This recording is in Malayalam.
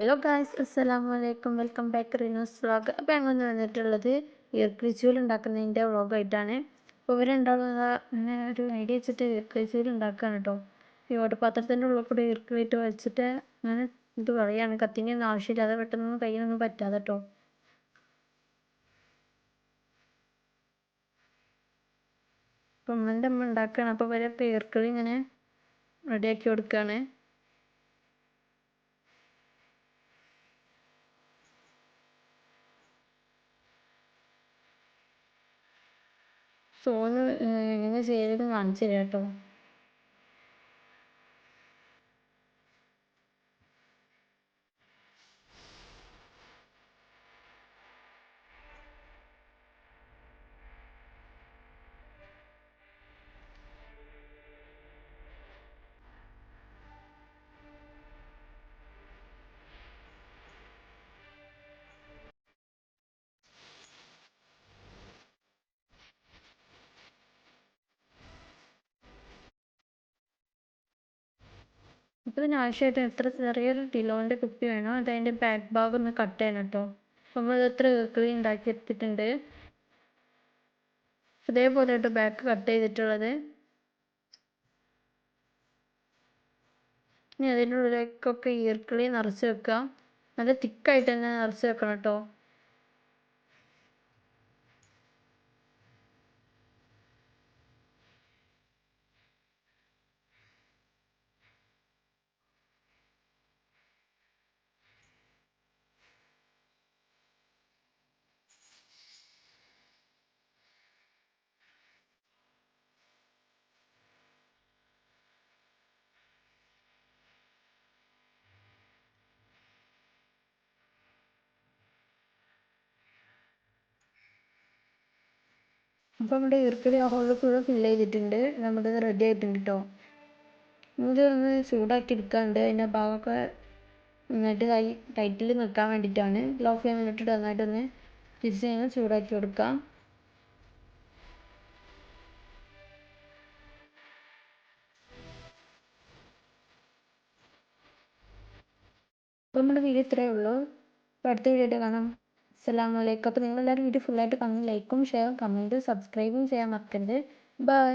ഹലോ ഗായ്സ് അസ്സലാമു അലൈക്കും വെൽക്കം ബാക്ക് റിനോസ് വ്ളോഗ് അപ്പോൾ ഞങ്ങൾ ഇന്ന് വന്നിട്ടുള്ളത് ഈർക്കിളിച്ചൂൽ ഉണ്ടാക്കുന്നതിന്റെ വ്ളോഗായിട്ടാണ് അപ്പോൾ ഇവർ രണ്ടാളും ഒരു ഐഡിയ വെച്ചിട്ട് ഈർക്കിളിച്ചൂൽ ഉണ്ടാക്കുകയാണ് കേട്ടോ ഈ ഓട്ടപാത്രത്തിന്റെ ഉള്ളിൽ കൂടി ഈർക്കിളിട്ട് വെച്ചിട്ട് അങ്ങനെ ഇത് കളയാണ് കത്തിന്റെ ഒന്നും ആവശ്യമില്ലാതെ പെട്ടെന്നൊന്നും കയ്യിലൊന്നും പറ്റാതെ കേട്ടോ അപ്പം ഉമ്മന്റെ അമ്മ ഉണ്ടാക്കുകയാണ് അപ്പോൾ ഇവരെ ഈർക്കിളി ഇങ്ങനെ റെഡിയാക്കി കൊടുക്കുകയാണ് സോന് എങ്ങനെ ചെയ്തത് കാണിച്ചു കേട്ടോ അപ്പോൾ ഇതിന് ആവശ്യമായിട്ട് എത്ര ചെറിയൊരു ഡിലോന്റെ കുപ്പി വേണം. അത് അതിന്റെ ബാക്ക് ഭാഗം ഒന്ന് കട്ട് ചെയ്യണം കേട്ടോ. നമ്മൾ എത്ര ഈർക്കിളി ഉണ്ടാക്കി എടുത്തിട്ടുണ്ട്. ഇതേപോലെ കേട്ടോ ബാക്ക് കട്ട് ചെയ്തിട്ടുള്ളത്. ഇനി അതിന്റെ ഉള്ളിലേക്കൊക്കെ ഈർക്കിളി നിറച്ച് വെക്കുക. നല്ല തിക്കായിട്ട് തന്നെ നിറച്ച് വെക്കണം കേട്ടോ. അപ്പോൾ നമ്മുടെ ഈർക്കിലി ഹോളിൽ ഫുള്ള് ഫില്ല് ചെയ്തിട്ടുണ്ട്. നമ്മുടെ റെഡി ആയിട്ടുണ്ട് കേട്ടോ ഒന്ന് ചൂടാക്കി എടുക്കാണ്ട് അതിന്റെ ഭാഗമൊക്കെ നന്നായിട്ട് കൈ ടൈറ്റിൽ നിൽക്കാൻ വേണ്ടിയിട്ടാണ് ലോ ഫ്ലെയിമിലിട്ടിട്ട് നന്നായിട്ടൊന്ന് ജസ്റ്റ് ഇങ്ങനെ ചൂടാക്കി കൊടുക്കാം. അപ്പോൾ നമ്മുടെ വീഡിയോ ഇത്രയേ ഉള്ളൂ. അടുത്ത വീഡിയോ കാണാം. അസ്സലാമു അലൈക്കും അപ്പോൾ നിങ്ങളെല്ലാവരും വീഡിയോ ഫുള്ളായിട്ട് കാണും. ലൈക്കും ഷെയറും കമന്റും സബ്സ്ക്രൈബും ചെയ്യാൻ മറക്കരുത്. ബൈ